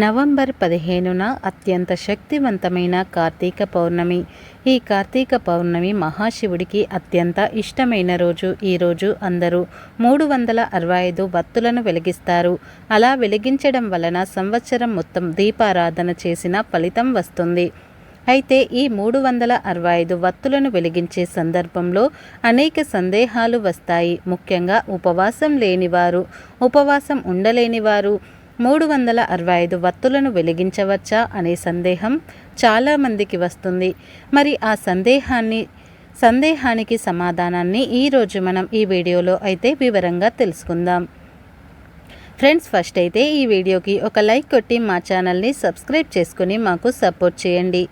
November పదిహేనున అత్యంత శక్తివంతమైన కార్తీక పౌర్ణమి. ఈ కార్తీక పౌర్ణమి మహాశివుడికి అత్యంత ఇష్టమైన రోజు. ఈరోజు అందరూ మూడు వందల అరవై ఐదు వత్తులను వెలిగిస్తారు. అలా వెలిగించడం వలన సంవత్సరం మొత్తం దీపారాధన చేసిన ఫలితం వస్తుంది. అయితే ఈ మూడు వందల అరవై ఐదు వత్తులను వెలిగించే సందర్భంలో అనేక సందేహాలు వస్తాయి. ముఖ్యంగా ఉపవాసం లేనివారు ఉపవాసం ఉండలేనివారు మూడు వందల అరవై ఐదు వత్తులను వెలిగించవచ్చా అనే సందేహం చాలామందికి వస్తుంది. మరి ఆ సందేహాన్ని సందేహానికి సమాధానాన్ని ఈరోజు మనం ఈ వీడియోలో అయితే వివరంగా తెలుసుకుందాం. ఫ్రెండ్స్ ఫస్ట్ అయితే ఈ వీడియోకి ఒక లైక్ కొట్టి మా ఛానల్ని సబ్స్క్రైబ్ చేసుకుని మాకు సపోర్ట్ చేయండి.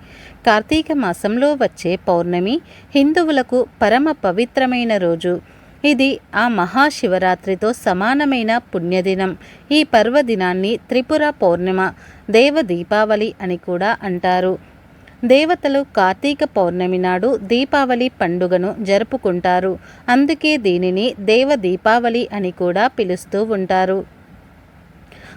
కార్తీక మాసంలో వచ్చే పౌర్ణమి హిందువులకు పరమ పవిత్రమైన రోజు. ఇది ఆ మహాశివరాత్రితో సమానమైన పుణ్యదినం. ఈ పర్వదినాన్ని త్రిపుర పౌర్ణిమ దేవ దీపావళి అని కూడా అంటారు. దేవతలు కార్తీక పౌర్ణమి నాడు దీపావళి పండుగను జరుపుకుంటారు. అందుకే దీనిని దేవ దీపావళి అని కూడా పిలుస్తూ ఉంటారు.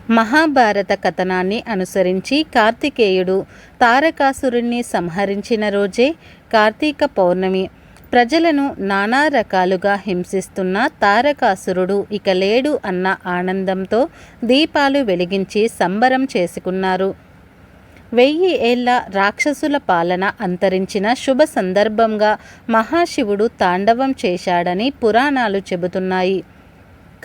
మహాభారత కథనాన్ని అనుసరించి కార్తికేయుడు తారకాసురుణ్ణి సంహరించిన రోజే కార్తీక పౌర్ణమి. ప్రజలను నానా రకాలుగా హింసిస్తున్న తారకాసురుడు ఇక లేడు అన్న ఆనందంతో దీపాలు వెలిగించి సంబరం చేసుకున్నారు. వెయ్యి ఏళ్ళ రాక్షసుల పాలన అంతరించిన శుభ సందర్భంగా మహాశివుడు తాండవం చేశాడని పురాణాలు చెబుతున్నాయి.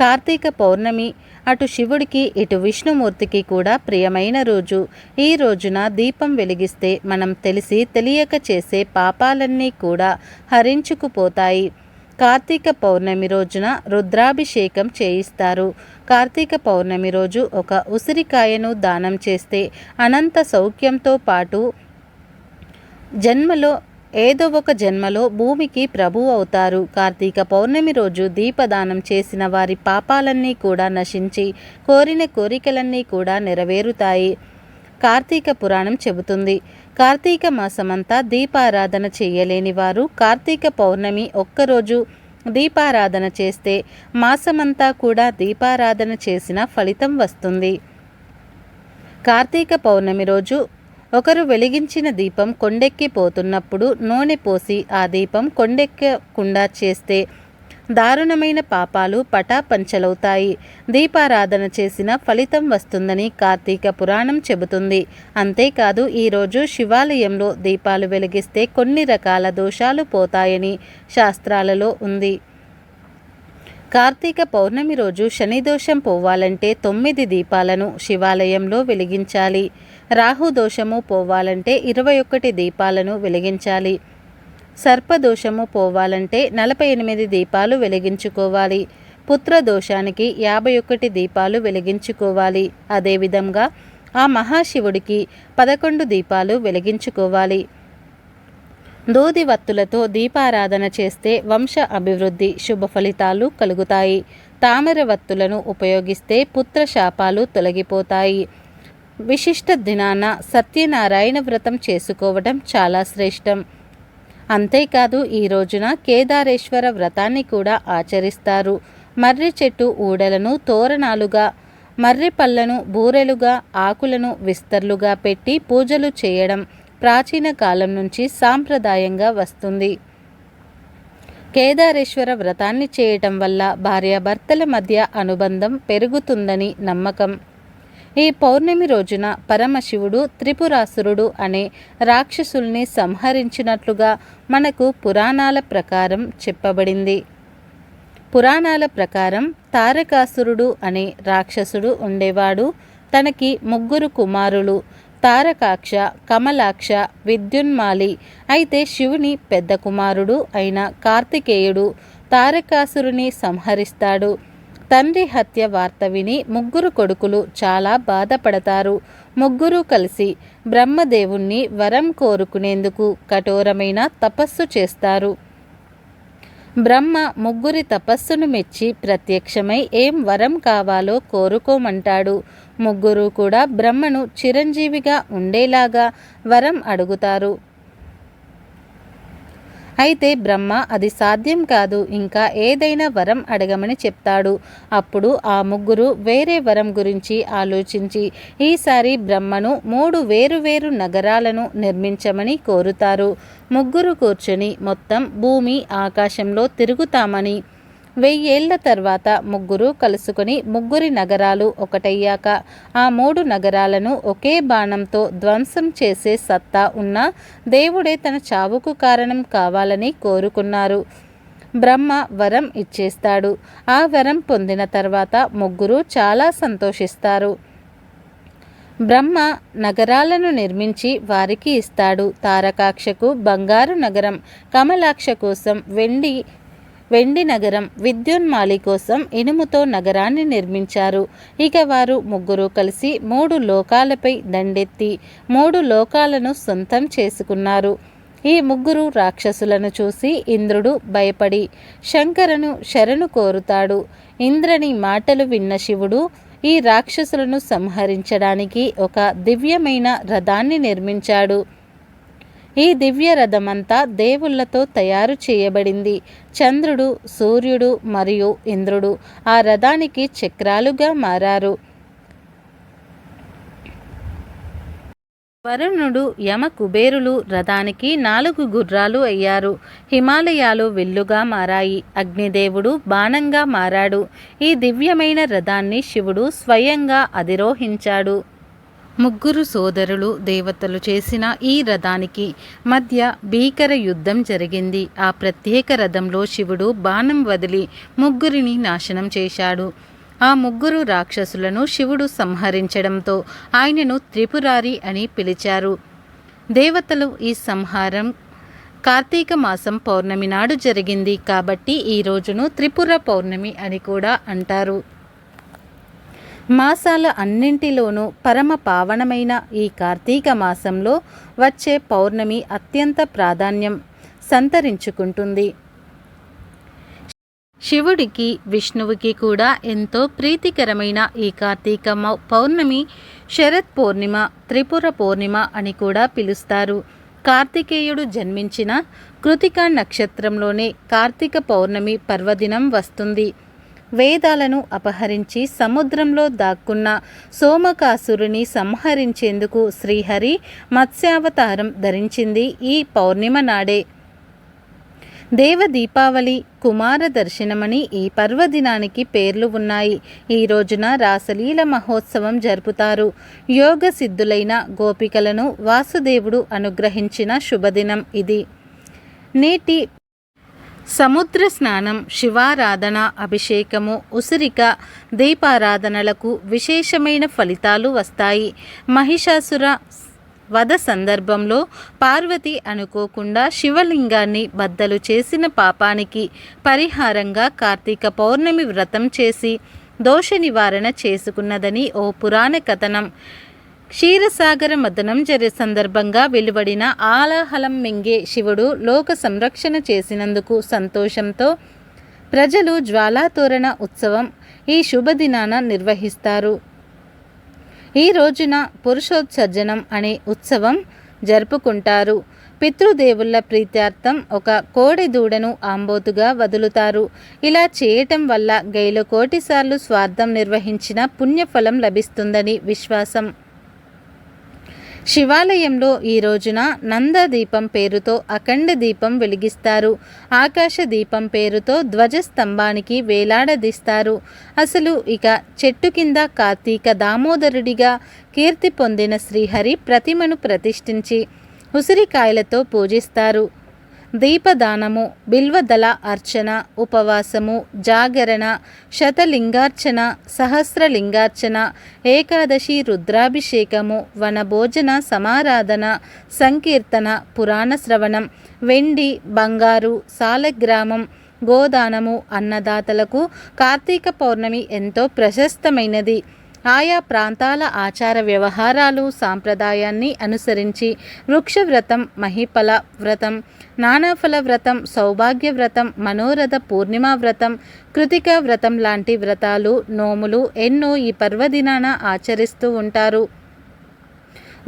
కార్తీక పౌర్ణమి. అటు శివుడికి ఇటు విష్ణుమూర్తికి కూడా ప్రియమైన రోజు. ఈ రోజున దీపం వెలిగిస్తే మనం తెలిసి తెలియక చేసే పాపాలన్నీ కూడా హరించుకుపోతాయి. కార్తీక పౌర్ణమి రోజున రుద్రాభిషేకం చేయిస్తారు. కార్తీక పౌర్ణమి రోజు ఒక ఉసిరికాయను దానం చేస్తే అనంత సౌఖ్యంతో పాటు జన్మలో ఏదో ఒక జన్మలో భూమికి ప్రభు అవుతారు. కార్తీక పౌర్ణమి రోజు దీపదానం చేసిన వారి పాపాలన్నీ కూడా నశించి కోరిన కోరికలన్నీ కూడా నెరవేరుతాయి. కార్తీక పురాణం చెబుతుంది. కార్తీక మాసమంతా దీపారాధన చేయలేని వారు కార్తీక పౌర్ణమి ఒక్కరోజు దీపారాధన చేస్తే మాసమంతా కూడా దీపారాధన చేసిన ఫలితం వస్తుంది. కార్తీక పౌర్ణమి రోజు ఒకరు వెలిగించిన దీపం కొండెక్కిపోతున్నప్పుడు నూనె పోసి ఆ దీపం కొండెక్కకుండా చేస్తే దారుణమైన పాపాలు పటాపంచలవుతాయి. దీపారాధన చేసిన ఫలితం వస్తుందని కార్తీక పురాణం చెబుతుంది. అంతేకాదు ఈరోజు శివాలయంలో దీపాలు వెలిగిస్తే కొన్ని రకాల దోషాలు పోతాయని శాస్త్రాలలో ఉంది. కార్తీక పౌర్ణమి రోజు శనిదోషం పోవాలంటే తొమ్మిది దీపాలను శివాలయంలో వెలిగించాలి. రాహుదోషము పోవాలంటే ఇరవై ఒకటి దీపాలను వెలిగించాలి. సర్పదోషము పోవాలంటే నలభై ఎనిమిది దీపాలు వెలిగించుకోవాలి. పుత్రదోషానికి యాభై ఒకటి దీపాలు వెలిగించుకోవాలి. అదేవిధంగా ఆ మహాశివుడికి పదకొండు దీపాలు వెలిగించుకోవాలి. దూది వత్తులతో దీపారాధన చేస్తే వంశ అభివృద్ధి శుభ ఫలితాలు కలుగుతాయి. తామర వత్తులను ఉపయోగిస్తే పుత్ర శాపాలు తొలగిపోతాయి. విశిష్ట దినాన సత్యనారాయణ వ్రతం చేసుకోవడం చాలా శ్రేష్టం. అంతేకాదు ఈ రోజున కేదారేశ్వర వ్రతాన్ని కూడా ఆచరిస్తారు. మర్రి చెట్టు ఊడలను తోరణాలుగా మర్రి పళ్ళను బూరెలుగా ఆకులను విస్తర్లుగా పెట్టి పూజలు చేయడం ప్రాచీన కాలం నుంచి సాంప్రదాయంగా వస్తుంది. కేదారేశ్వర వ్రతాన్ని చేయటం వల్ల భార్యాభర్తల మధ్య అనుబంధం పెరుగుతుందని నమ్మకం. ఈ పౌర్ణమి రోజున పరమశివుడు త్రిపురాసురుడు అనే రాక్షసుల్ని సంహరించినట్లుగా మనకు పురాణాల ప్రకారం చెప్పబడింది. పురాణాల ప్రకారం తారకాసురుడు అనే రాక్షసుడు ఉండేవాడు. తనకి ముగ్గురు కుమారులు తారకాక్ష కమలాక్ష విద్యున్మాలి అయితే శివుని పెద్ద కుమారుడు అయిన కార్తికేయుడు తారకాసురుని సంహరిస్తాడు. తండ్రి హత్య వార్త విని ముగ్గురు కొడుకులు చాలా బాధపడతారు. ముగ్గురు కలిసి బ్రహ్మదేవుణ్ణి వరం కోరుకునేందుకు కఠోరమైన తపస్సు చేస్తారు. బ్రహ్మ ముగ్గురి తపస్సును మెచ్చి ప్రత్యక్షమై ఏం వరం కావాలో కోరుకోమంటాడు. ముగ్గురు కూడా బ్రహ్మను చిరంజీవిగా ఉండేలాగా వరం అడుగుతారు. అయితే బ్రహ్మ అది సాధ్యం కాదు ఇంకా ఏదైనా వరం అడగమని చెప్తాడు. అప్పుడు ఆ ముగ్గురు వేరే వరం గురించి ఆలోచించి ఈసారి బ్రహ్మను మూడు వేరువేరు నగరాలను నిర్మించమని కోరుతారు. ముగ్గురు కూర్చొని మొత్తం భూమి ఆకాశంలో తిరుగుతామని వెయ్యేళ్ళ తర్వాత ముగ్గురు కలుసుకొని ముగ్గురి నగరాలు ఒకటయ్యాక ఆ మూడు నగరాలను ఒకే బాణంతో ధ్వంసం చేసే సత్తా ఉన్న దేవుడే తన చావుకు కారణం కావాలని కోరుకున్నారు. బ్రహ్మ వరం ఇచ్చేస్తాడు. ఆ వరం పొందిన తర్వాత ముగ్గురు చాలా సంతోషిస్తారు. బ్రహ్మ నగరాలను నిర్మించి వారికి ఇస్తాడు. తారకాక్షకు బంగారు నగరం కమలాక్ష కోసం వెండి వెండి నగరం విద్యున్మాలి కోసం ఇనుముతో నగరాన్ని నిర్మించారు. ఇక వారు ముగ్గురు కలిసి మూడు లోకాలపై దండెత్తి మూడు లోకాలను సొంతం చేసుకున్నారు. ఈ ముగ్గురు రాక్షసులను చూసి ఇంద్రుడు భయపడి శంకరను శరణు కోరుతాడు. ఇంద్రని మాటలు విన్న శివుడు ఈ రాక్షసులను సంహరించడానికి ఒక దివ్యమైన రథాన్ని నిర్మించాడు. ఈ దివ్య రథమంతా దేవుళ్ళతో తయారు చేయబడింది. చంద్రుడు సూర్యుడు మరియు ఇంద్రుడు ఆ రథానికి చక్రాలుగా మారారు. వరుణుడు యమ కుబేరులు రథానికి నాలుగు గుర్రాలు అయ్యారు. హిమాలయాలు విల్లుగా మారాయి. అగ్నిదేవుడు బాణంగా మారాడు. ఈ దివ్యమైన రథాన్ని శివుడు స్వయంగా అధిరోహించాడు. ముగ్గురు సోదరులు దేవతలు చేసిన ఈ రథానికి మధ్య భీకర యుద్ధం జరిగింది. ఆ ప్రత్యేక రథంలో శివుడు బాణం వదిలి ముగ్గురిని నాశనం చేశాడు. ఆ ముగ్గురు రాక్షసులను శివుడు సంహరించడంతో ఆయనను త్రిపురారి అని పిలిచారు. దేవతలు ఈ సంహారం కార్తీక మాసం పౌర్ణమి నాడు జరిగింది కాబట్టి ఈ రోజును త్రిపుర పౌర్ణమి అని కూడా అంటారు. మాసాల అన్నింటిలోనూ పరమ పావనమైన ఈ కార్తీక మాసంలో వచ్చే పౌర్ణమి అత్యంత ప్రాధాన్యం సంతరించుకుంటుంది. శివుడికి విష్ణువుకి కూడా ఎంతో ప్రీతికరమైన ఈ కార్తీక పౌర్ణమి శరత్ పౌర్ణిమ త్రిపుర పౌర్ణిమ అని కూడా పిలుస్తారు. కార్తికేయుడు జన్మించిన కృతికా నక్షత్రంలోనే కార్తీక పౌర్ణమి పర్వదినం వస్తుంది. వేదాలను అపహరించి సముద్రంలో దాక్కున్న సోమకాసురుని సంహరించేందుకు శ్రీహరి మత్స్యావతారం ధరించింది ఈ పౌర్ణిమ నాడే. దేవ దీపావళి కుమార దర్శనమని ఈ పర్వదినానికి పేర్లు ఉన్నాయి. ఈ రోజున రాసలీల మహోత్సవం జరుపుతారు. యోగ సిద్ధులైన గోపికలను వాసుదేవుడు అనుగ్రహించిన శుభదినం ఇది. నేటి సముద్ర స్నానం శివారాధన అభిషేకము ఉసిరిక దీపారాధనలకు విశేషమైన ఫలితాలు వస్తాయి. మహిషాసుర వధ సందర్భంలో పార్వతి అనుకోకుండా శివలింగాన్ని బద్దలు చేసిన పాపానికి పరిహారంగా కార్తీక పౌర్ణమి వ్రతం చేసి దోష నివారణ చేసుకున్నదని ఓ పురాణ కథనం. క్షీరసాగర మదనం జరిగే సందర్భంగా వెలువడిన ఆలాహలం మింగే శివుడు లోక సంరక్షణ చేసినందుకు సంతోషంతో ప్రజలు జ్వాలాతోరణ ఉత్సవం ఈ శుభదినాన నిర్వహిస్తారు. ఈ రోజున పురుషోత్సర్జనం అనే ఉత్సవం జరుపుకుంటారు. పితృదేవుళ్ళ ప్రీత్యార్థం ఒక కోడి దూడను ఆంబోతుగా వదులుతారు. ఇలా చేయటం వల్ల గైలు కోటిసార్లు స్వార్థం నిర్వహించిన పుణ్యఫలం లభిస్తుందని విశ్వాసం. శివాలయంలో ఈ రోజున నంద దీపం పేరుతో అఖండ దీపం వెలిగిస్తారు. ఆకాశ దీపం పేరుతో ధ్వజస్తంభానికి వేలాడదీస్తారు. అసలు ఇక చెట్టు కింద కార్తీక దామోదరుడిగా కీర్తి పొందిన శ్రీహరి ప్రతిమను ప్రతిష్ఠించి ఉసిరికాయలతో పూజిస్తారు. దీపదానము బిల్వదళ అర్చన ఉపవాసము జాగరణ శతలింగార్చన సహస్రలింగార్చన ఏకాదశి రుద్రాభిషేకము వనభోజన సమారాధన సంకీర్తన పురాణ శ్రవణం వెండి బంగారు సాలగ్రామం గోదానము అన్నదాతలకు కార్తీక పౌర్ణమి ఎంతో ప్రశస్తమైనది. ఆయా ప్రాంతాల ఆచార వ్యవహారాలు సాంప్రదాయాన్ని అనుసరించి వృక్షవ్రతం మహిఫల వ్రతం నానాఫల వ్రతం సౌభాగ్య వ్రతం మనోరథ పూర్ణిమ వ్రతం కృతిక వ్రతం లాంటి వ్రతాలు నోములు ఎన్నో ఈ పర్వదినాన ఆచరిస్తూ ఉంటారు.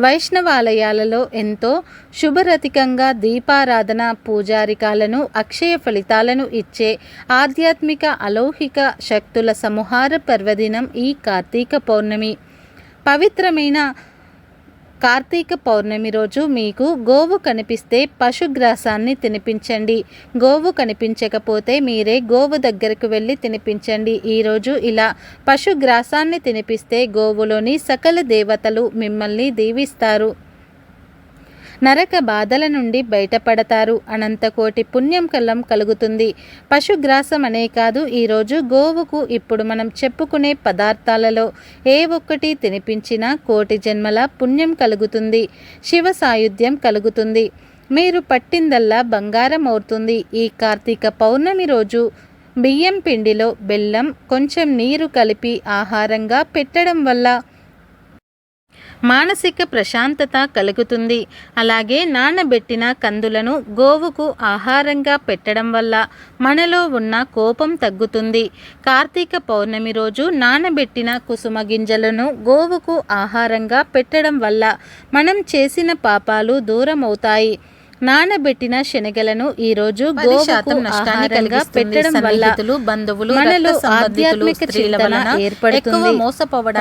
వైష్ణవాలయాలలో ఎంతో శుభరతికంగా దీపారాధన పూజారికాలను అక్షయ ఫలితాలను ఇచ్చే ఆధ్యాత్మిక అలౌకిక శక్తుల సంహార పర్వదినం ఈ కార్తీక పౌర్ణమి. పవిత్రమైన కార్తీక పౌర్ణమి రోజు మీకు గోవు కనిపిస్తే పశుగ్రాసాన్ని తినిపించండి. గోవు కనిపించకపోతే మీరే గోవు దగ్గరకు వెళ్ళి తినిపించండి. ఈరోజు ఇలా పశుగ్రాసాన్ని తినిపిస్తే గోవులోని సకల దేవతలు మిమ్మల్ని దీవిస్తారు. నరక బాధల నుండి బయటపడతారు. అనంతకోటి పుణ్యం కలం కలుగుతుంది. పశుగ్రాసం అనే కాదు ఈరోజు గోవుకు ఇప్పుడు మనం చెప్పుకునే పదార్థాలలో ఏ ఒక్కటి తినిపించినా కోటి జన్మల పుణ్యం కలుగుతుంది. శివ సాయుధ్యం కలుగుతుంది. మీరు పట్టిందల్లా బంగారం అవుతుంది ఈ కార్తీక పౌర్ణమి రోజు బియ్యం పిండిలో బెల్లం కొంచెం నీరు కలిపి ఆహారంగా పెట్టడం వల్ల మానసిక ప్రశాంతత కలుగుతుంది. అలాగే నానబెట్టిన కందులను గోవుకు ఆహారంగా పెట్టడం వల్ల మనలో ఉన్న కోపం తగ్గుతుంది. కార్తీక పౌర్ణమి రోజు నానబెట్టిన కుసుమ గింజలను గోవుకు ఆహారంగా పెట్టడం వల్ల మనం చేసిన పాపాలు దూరం అవుతాయి నానబెట్టిన శనగలను ఈ రోజు గోవుకు ఆహారంగా పెట్టడం వల్ల బంధువులు మనలో ఆధ్యాత్మిక చింతన ఏర్పడుతుంది.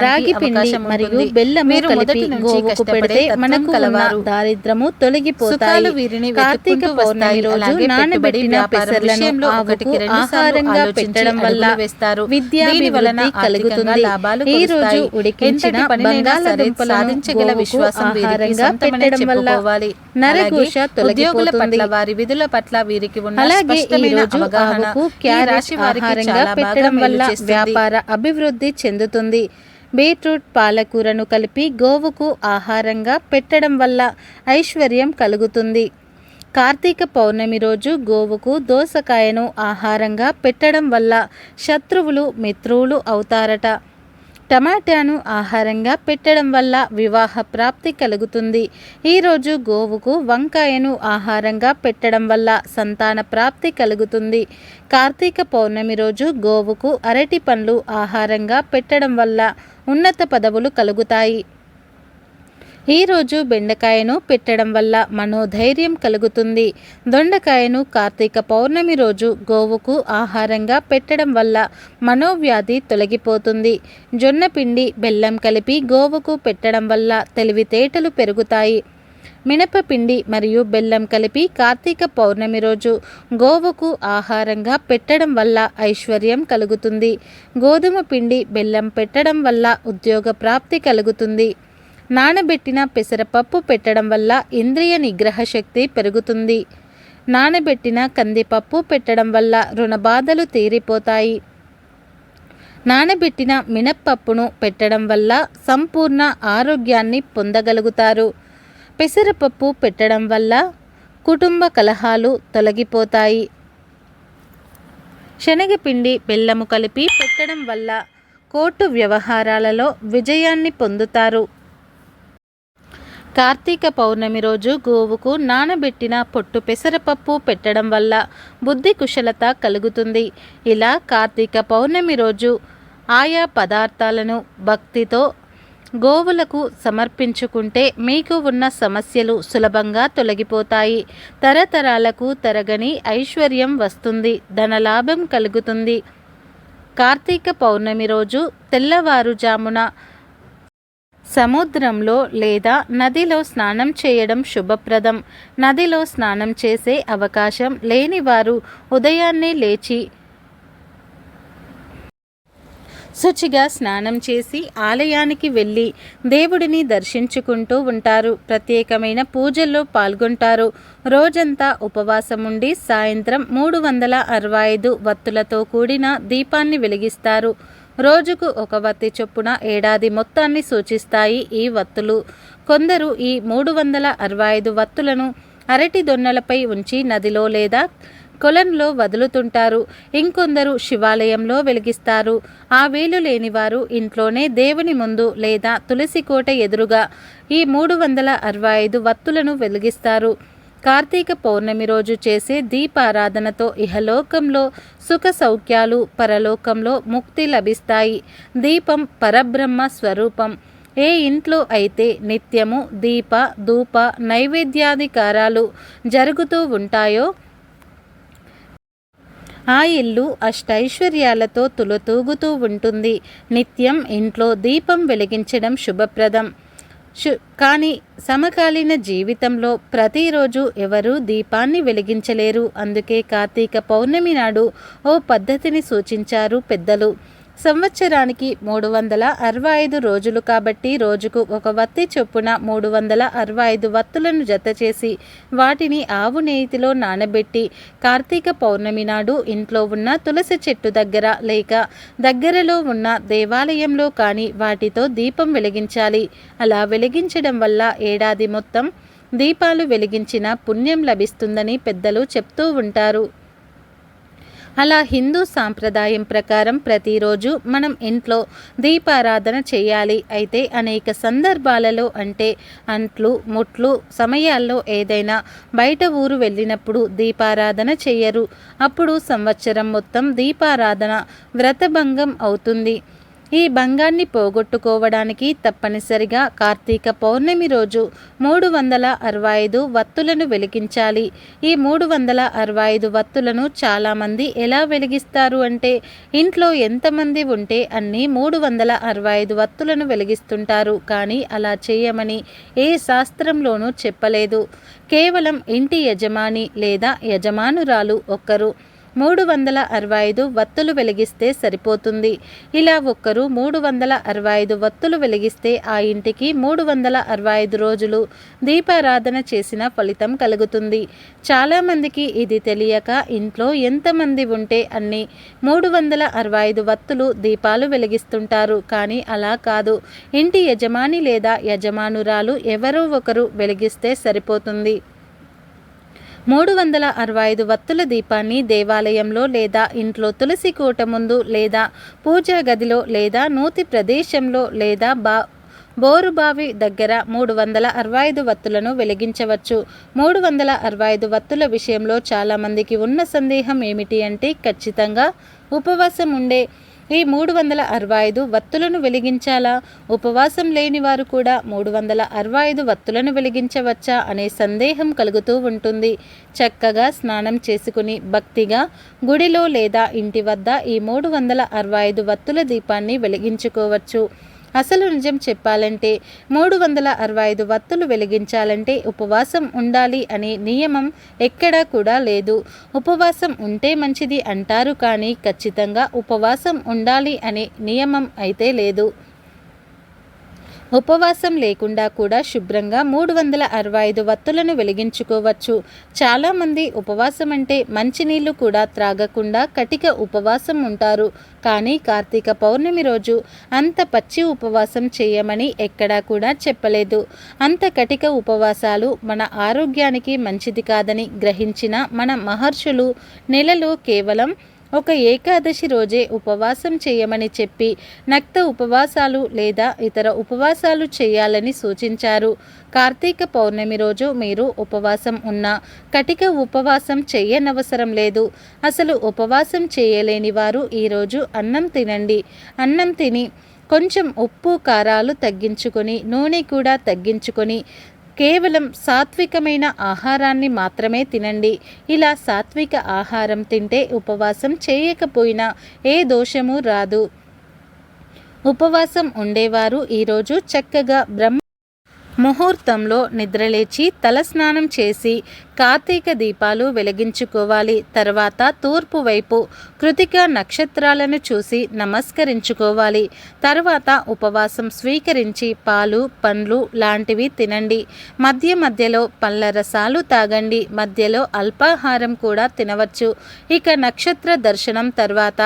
రాగి పిండి మరియు. బెల్లము కలిపి గోవుకు పెడితే మనకు ఉన్న. దారిద్రము తొలగిపోతాయి వీరిని కార్తీక పౌర్ణమి. రోజు నానబెట్టిన పెసర్లను ఆవుకు ఆహారంగా పెట్టడం వల్ల. విద్యాభివృద్ధి కలుగుతుంది ఈ రోజు. ఉడికించిన బంగాళాదుంపలను సాధించగల గోవుకు ఆహారంగా పెట్టడం వల్ల. నరఘోష ఉద్యోగుల పట్ల వారి విధుల పట్ల వీరికి ఉన్న అలాగే ఈ రోజు ఆవుకు క్యారెట్ ఆహారంగా పెట్టడం వల్ల. వ్యాపార అభివృద్ధి చెందుతుంది. బీట్రూట్ పాలకూరను కలిపి గోవుకు ఆహారంగా పెట్టడం వల్ల ఐశ్వర్యం కలుగుతుంది. కార్తీక పౌర్ణమి రోజు గోవుకు దోసకాయను ఆహారంగా పెట్టడం వల్ల శత్రువులు మిత్రువులు అవుతారట. టమాటాను ఆహారంగా పెట్టడం వల్ల వివాహ ప్రాప్తి కలుగుతుంది. ఈరోజు గోవుకు వంకాయను ఆహారంగా పెట్టడం వల్ల సంతాన ప్రాప్తి కలుగుతుంది. కార్తీక పౌర్ణమి రోజు గోవుకు అరటి పండ్లు ఆహారంగా పెట్టడం వల్ల ఉన్నత పదవులు కలుగుతాయి. ఈరోజు బెండకాయను పెట్టడం వల్ల మనోధైర్యం కలుగుతుంది. దొండకాయను కార్తీక పౌర్ణమి రోజు గోవుకు ఆహారంగా పెట్టడం వల్ల మనోవ్యాధి తొలగిపోతుంది. జొన్న పిండి బెల్లం కలిపి గోవుకు పెట్టడం వల్ల తెలివితేటలు పెరుగుతాయి. మినపపిండి మరియు బెల్లం కలిపి కార్తీక పౌర్ణమి రోజు గోవుకు ఆహారంగా పెట్టడం వల్ల ఐశ్వర్యం కలుగుతుంది. గోధుమ పిండి బెల్లం పెట్టడం వల్ల ఉద్యోగ ప్రాప్తి కలుగుతుంది. నానబెట్టిన పెసరపప్పు పెట్టడం వల్ల ఇంద్రియ నిగ్రహ శక్తి పెరుగుతుంది. నానబెట్టిన కందిపప్పు పెట్టడం వల్ల రుణబాధలు తీరిపోతాయి. నానబెట్టిన మినప్పప్పును పెట్టడం వల్ల సంపూర్ణ ఆరోగ్యాన్ని పొందగలుగుతారు. పెసరపప్పు పెట్టడం వల్ల కుటుంబ కలహాలు తొలగిపోతాయి. శనగపిండి బెల్లము కలిపి పెట్టడం వల్ల కోర్టు వ్యవహారాలలో విజయాన్ని పొందుతారు. కార్తీక పౌర్ణమి రోజు గోవుకు నానబెట్టిన పొట్టు పెసరపప్పు పెట్టడం వల్ల బుద్ధి కుశలత కలుగుతుంది. ఇలా కార్తీక పౌర్ణమి రోజు ఆయా పదార్థాలను భక్తితో గోవులకు సమర్పించుకుంటే మీకు ఉన్న సమస్యలు సులభంగా తొలగిపోతాయి. తరతరాలకు తరగని ఐశ్వర్యం వస్తుంది. ధనలాభం కలుగుతుంది. కార్తీక పౌర్ణమి రోజు తెల్లవారుజామున సముద్రంలో లేదా నదిలో స్నానం చేయడం శుభప్రదం. నదిలో స్నానం చేసే అవకాశం లేనివారు ఉదయాన్నే లేచి శుచిగా స్నానం చేసి ఆలయానికి వెళ్ళి దేవుడిని దర్శించుకుంటూ ఉంటారు. ప్రత్యేకమైన పూజల్లో పాల్గొంటారు. రోజంతా ఉపవాసం ఉండి సాయంత్రం మూడు వందల అరవై ఐదు వత్తులతో కూడిన దీపాన్ని వెలిగిస్తారు. రోజుకు ఒక వత్తి చొప్పున ఏడాది మొత్తాన్ని సూచిస్తాయి ఈ వత్తులు. కొందరు ఈ మూడు వందల అరవై ఐదు వత్తులను అరటి దొన్నలపై ఉంచి నదిలో లేదా కొలంలో వదులుతుంటారు. ఇంకొందరు శివాలయంలో వెలిగిస్తారు. ఆ వేలు లేనివారు ఇంట్లోనే దేవుని ముందు లేదా తులసి కోట ఎదురుగా ఈ మూడు వందల అరవై ఐదు వత్తులను వెలిగిస్తారు. కార్తీక పౌర్ణమి రోజు చేసే దీపారాధనతో ఇహలోకంలో సుఖ సౌఖ్యాలు పరలోకంలో ముక్తి లభిస్తాయి. దీపం పరబ్రహ్మ స్వరూపం. ఏ ఇంట్లో అయితే నిత్యము దీప ధూప నైవేద్యాధికారాలు జరుగుతూ ఉంటాయో ఆ ఇల్లు అష్టైశ్వర్యాలతో తులతూగుతూ ఉంటుంది. నిత్యం ఇంట్లో దీపం వెలిగించడం శుభప్రదం. కానీ సమకాలీన జీవితంలో ప్రతిరోజు ఎవరూ దీపాన్ని వెలిగించలేరు. అందుకే కార్తీక పౌర్ణమి నాడు ఓ పద్ధతిని సూచించారు పెద్దలు. సంవత్సరానికి మూడు వందల అరవై ఐదు రోజులు కాబట్టి రోజుకు ఒక వత్తి చొప్పున మూడు వందల అరవై ఐదు వత్తులను జత చేసి వాటిని ఆవు నేతిలో నానబెట్టి కార్తీక పౌర్ణమి నాడు ఇంట్లో ఉన్న తులసి చెట్టు దగ్గర లేక దగ్గరలో ఉన్న దేవాలయంలో కానీ వాటితో దీపం వెలిగించాలి. అలా వెలిగించడం వల్ల ఏడాది మొత్తం దీపాలు వెలిగించిన పుణ్యం లభిస్తుందని పెద్దలు చెప్తూ ఉంటారు. అలా హిందూ సాంప్రదాయం ప్రకారం ప్రతిరోజు మనం ఇంట్లో దీపారాధన చేయాలి. అయితే అనేక సందర్భాలలో అంటే అంట్లు ముట్లు సమయాల్లో ఏదైనా బయట ఊరు వెళ్ళినప్పుడు దీపారాధన చేయరు. అప్పుడు సంవత్సరం మొత్తం దీపారాధన వ్రతభంగం అవుతుంది. ఈ భంగాన్ని పోగొట్టుకోవడానికి తప్పనిసరిగా కార్తీక పౌర్ణమి రోజు మూడు వందల అరవై ఐదు వత్తులను వెలిగించాలి. ఈ మూడు వందల అరవై ఐదు వత్తులను చాలామంది ఎలా వెలిగిస్తారు అంటే ఇంట్లో ఎంతమంది ఉంటే అన్ని మూడు వందల అరవై ఐదు వత్తులను వెలిగిస్తుంటారు. కానీ అలా చేయమని ఏ శాస్త్రంలోనూ చెప్పలేదు. కేవలం ఇంటి యజమాని లేదా యజమానురాలు ఒక్కరు. మూడు వందల అరవై ఐదు వత్తులు వెలిగిస్తే సరిపోతుంది. ఇలా ఒక్కరు మూడు వందల అరవై ఐదు వత్తులు వెలిగిస్తే ఆ ఇంటికి మూడు వందల అరవై ఐదు రోజులు దీపారాధన చేసిన ఫలితం కలుగుతుంది. చాలామందికి ఇది తెలియక ఇంట్లో ఎంతమంది ఉంటే అన్ని మూడు వందల అరవై ఐదు వత్తులు దీపాలు వెలిగిస్తుంటారు. కానీ అలా కాదు. ఇంటి యజమాని లేదా యజమానురాలు ఎవరో ఒకరు వెలిగిస్తే సరిపోతుంది. మూడు వందల అరవై ఐదు వత్తుల దీపాన్ని దేవాలయంలో లేదా ఇంట్లో తులసి కోట ముందు లేదా పూజా గదిలో లేదా నూతి ప్రదేశంలో లేదా బా బోరుబావి దగ్గర మూడు వందల అరవై ఐదు వత్తులను వెలిగించవచ్చు. మూడు వందల అరవై ఐదు వత్తుల విషయంలో చాలామందికి ఉన్న సందేహం ఏమిటి అంటే ఖచ్చితంగా ఉపవాసం ఉండే ఈ మూడు వందల అరవై ఐదు వత్తులను వెలిగించాలా? ఉపవాసం లేని వారు కూడా మూడు వందల అరవై ఐదు వత్తులను వెలిగించవచ్చా అనే సందేహం కలుగుతూ ఉంటుంది. చక్కగా స్నానం చేసుకుని భక్తిగా గుడిలో లేదా ఇంటి వద్ద ఈ మూడు వందల అరవై ఐదు వత్తుల దీపాన్ని వెలిగించుకోవచ్చు. అసలు నిజం చెప్పాలంటే మూడు వందల అరవై ఐదు వత్తులు వెలిగించాలంటే ఉపవాసం ఉండాలి అనే నియమం ఎక్కడా కూడా లేదు. ఉపవాసం ఉంటే మంచిది అంటారు కానీ ఖచ్చితంగా ఉపవాసం ఉండాలి అనే నియమం అయితే లేదు. ఉపవాసం లేకుండా కూడా శుభ్రంగా మూడు వందల అరవై ఐదు వత్తులను వెలిగించుకోవచ్చు. చాలామంది ఉపవాసం అంటే మంచినీళ్ళు కూడా త్రాగకుండా కటిక ఉపవాసం ఉంటారు. కానీ కార్తీక పౌర్ణమి రోజు అంత పచ్చి ఉపవాసం చేయమని ఎక్కడా కూడా చెప్పలేదు. అంత కటిక ఉపవాసాలు మన ఆరోగ్యానికి మంచిది కాదని గ్రహించిన మన మహర్షులు నెలలో కేవలం ఒక ఏకాదశి రోజే ఉపవాసం చేయమని చెప్పి నక్త ఉపవాసాలు లేదా ఇతర ఉపవాసాలు చేయాలని సూచించారు. కార్తీక పౌర్ణమి రోజు మీరు ఉపవాసం ఉన్న కటిక ఉపవాసం చేయనవసరం లేదు. అసలు ఉపవాసం చేయలేని వారు ఈరోజు అన్నం తినండి. అన్నం తిని కొంచెం ఉప్పు కారాలు తగ్గించుకొని నూనె కూడా తగ్గించుకొని కేవలం సాత్వికమైన ఆహారాన్ని మాత్రమే తినండి. ఇలా సాత్విక ఆహారం తింటే ఉపవాసం చేయకపోయినా ఏ దోషము రాదు. ఉపవాసం ఉండేవారు ఈరోజు చక్కగా బ్రహ్మ ముహూర్తంలో నిద్రలేచి తలస్నానం చేసి కార్తీక దీపాలు వెలిగించుకోవాలి. తర్వాత తూర్పు వైపు కృతిక నక్షత్రాలను చూసి నమస్కరించుకోవాలి. తర్వాత ఉపవాసం స్వీకరించి పాలు పండ్లు లాంటివి తినండి. మధ్య మధ్యలో పళ్ళ రసాలు తాగండి. మధ్యలో అల్పాహారం కూడా తినవచ్చు. ఇక నక్షత్ర దర్శనం తర్వాత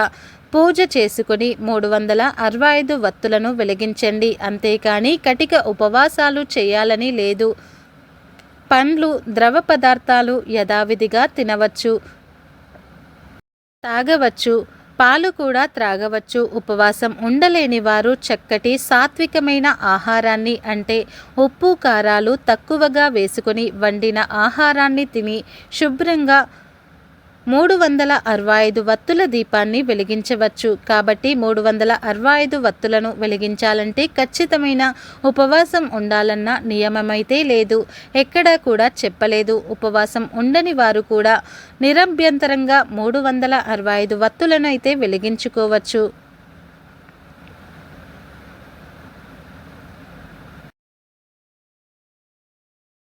పూజ చేసుకుని మూడు వందల అరవై ఐదు వత్తులను వెలిగించండి. అంతేకాని కటిక ఉపవాసాలు చేయాలని లేదు. పండ్లు ద్రవ పదార్థాలు యథావిధిగా తినవచ్చు. తాగవచ్చు. పాలు కూడా త్రాగవచ్చు. ఉపవాసం ఉండలేని వారు చక్కటి సాత్వికమైన ఆహారాన్ని అంటే ఉప్పు కారాలు తక్కువగా వేసుకుని వండిన ఆహారాన్ని తిని శుభ్రంగా మూడు వందల అరవై ఐదు వత్తుల దీపాన్ని వెలిగించవచ్చు. కాబట్టి మూడు వందల అరవై ఐదు వత్తులను వెలిగించాలంటే ఖచ్చితమైన ఉపవాసం ఉండాలన్న నియమమైతే లేదు. ఎక్కడా కూడా చెప్పలేదు. ఉపవాసం ఉండని వారు కూడా నిరభ్యంతరంగా మూడు వందల అరవై ఐదు వత్తులను అయితే వెలిగించుకోవచ్చు.